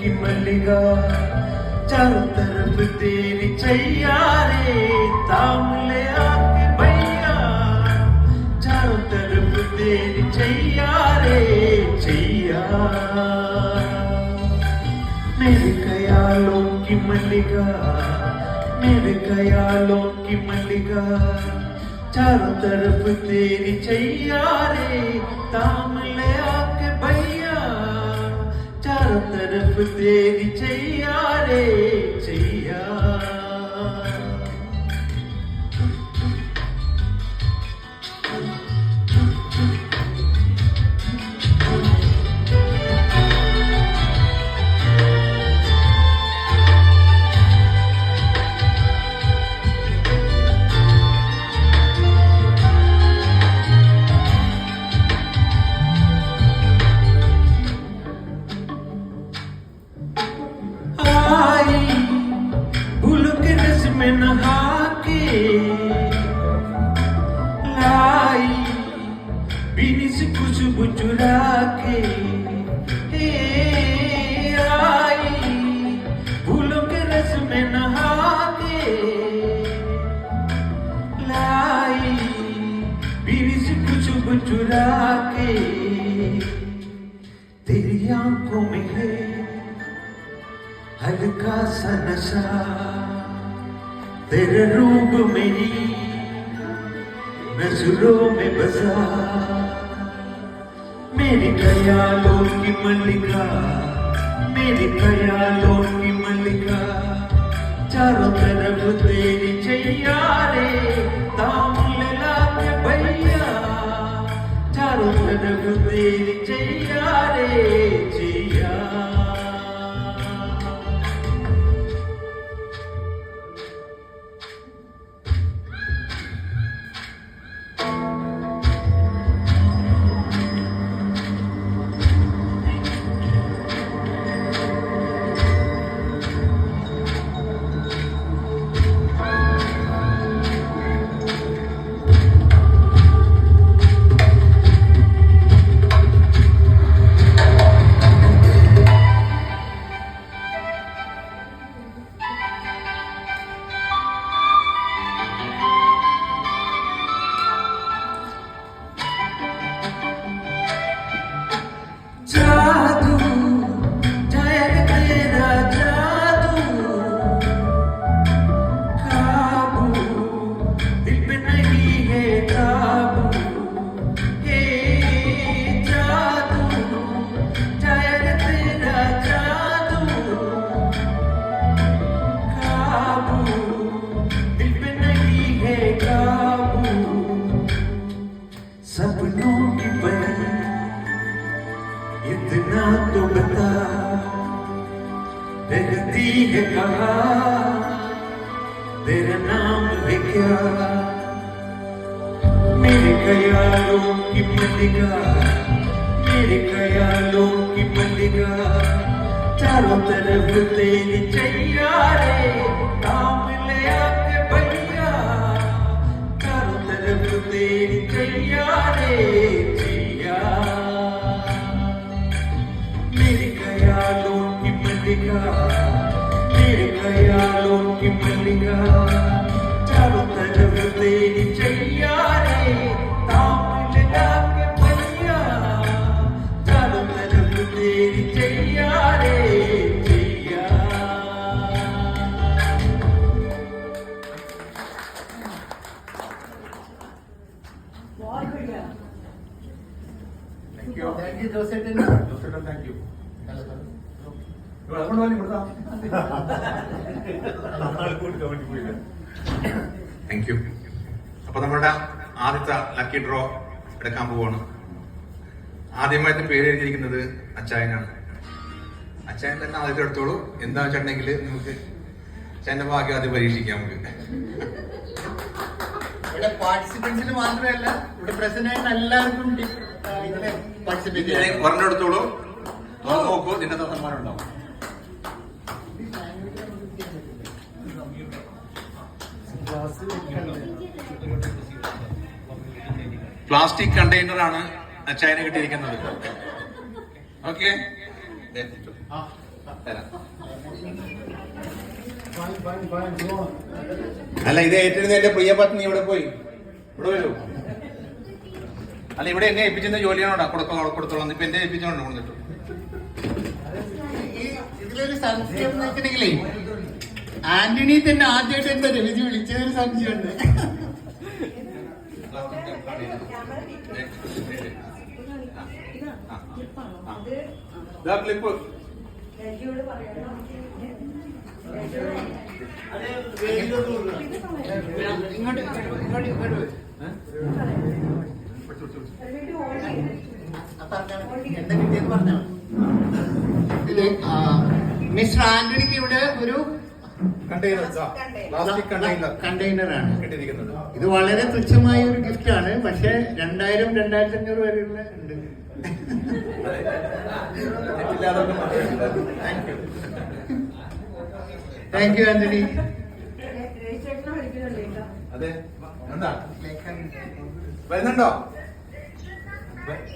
की मल्लिका चारों तरफ़ तेरी छैया रे, ताम ले आके भैया। चारों तरफ़ तेरी छैया रे छैया मेरे ख्यालों की मल्लिका मेरे ख्यालों की मल्लिका चारों तरफ़ तेरी छैया रे, ताम ले సేవి చెయ్యాలే में नहा के लाई बीनी से खुशबू चुरा के आई के रस में नहा के लाई चुरा के। तेरी आँखों में है हल्का सा नशा। तेरे रूप मेरी नज़रों में बसा। मेरे ख्यालों की मल्लिका, मेरे ख्यालों की मल्लिका, चारों तरफ़ तेरी चैया रे time. है कहा? तेरा नाम है मेरे ख्यालों की मल्लिका मेरे ख्यालों की मल्लिका चारों तरफ़ तेरी छैया रे नाम ले आके भैया चारों तरफ़ तेरी छैया रे छैया मेरे ख्यालों की मल्लिका നോക്കി മല്ലിക ചാടുത്തരത്തേക്ക് ചെയ്യാനേ താമിലാക്കി മല്ലിയ ചാടുത്തരത്തേക്ക് ചെയ്യാനേ ചെയ്യാ Thank you. Thank you, Joseph. Joseph, thank you. Hello, sir. ഇവിടെ അതുകൊണ്ട് വലിയ ഇവിടുത്തെ താങ്ക് യു അപ്പൊ നമ്മളുടെ ആദ്യത്തെ ലക്കി ഡ്രോ എടുക്കാൻ പോവാണ്. ആദ്യമായിട്ട് പേര് എഴുതിയിരിക്കുന്നത് അച്ചായനാണ്. അച്ചായൻ തന്നെ ആദ്യത്തെ എടുത്തോളൂ. എന്താ വെച്ചിട്ടുണ്ടെങ്കിൽ നമുക്ക് അച്ചായന്റെ ഭാഗ്യം ആദ്യം പരീക്ഷിക്കാം നമുക്ക്. ഇവിടെ പാർട്ടിസിപ്പൻസിന് മാത്രമല്ല ഇവിടെ പ്രസന്റ് ആയിട്ട് എല്ലാവർക്കും പാർട്ടിസിപ്പേറ്റ് ചെയ്യാം. ഒരെണ്ണം എടുത്തോളൂ. നോക്കൂ നിന്റെ സമ്മാനം ഉണ്ടാവും പ്ലാസ്റ്റിക് കണ്ടെയ്നറാണ് അച്ചായന് കിട്ടിയിരിക്കുന്നത്. ഓക്കെ? അല്ല ഇത് ഏറ്റെടുത്ത് എന്റെ പ്രിയ പത്നി ഇവിടെ പോയി? ഇവിടെ വരൂ. അല്ല ഇവിടെ എന്നെ ഏൽപ്പിച്ചിരുന്ന ജോലിയാണോ കൊടുക്ക കൊടുത്തോളാം. ഇപ്പൊ എന്നെ ഏൽപ്പിച്ചോണ്ട് ഇതിലൊരു സംശയം ആന്റണി തന്നെ ആദ്യമായിട്ട് എന്താ രവിജി വിളിച്ചതൊരു സംശയമുണ്ട്. ക്ലിപ്പ്. ഇങ്ങോട്ട് ഇങ്ങോട്ട് ഇങ്ങോട്ട് മിസ്റ്റർ ആന്റണിക്ക് ഇവിടെ ഒരു കണ്ടെയ്നറാണ് കിട്ടിയിരിക്കുന്നത്. ഇത് വളരെ തുച്ഛമായ ഒരു ഗിഫ്റ്റ് ആണ്. പക്ഷെ രണ്ടായിരം രണ്ടായിരത്തി അഞ്ഞൂറ് വരെയുള്ള ഉണ്ട്. താങ്ക് യു ആന്റണി അതെ. എന്താ? വരുന്നുണ്ടോ?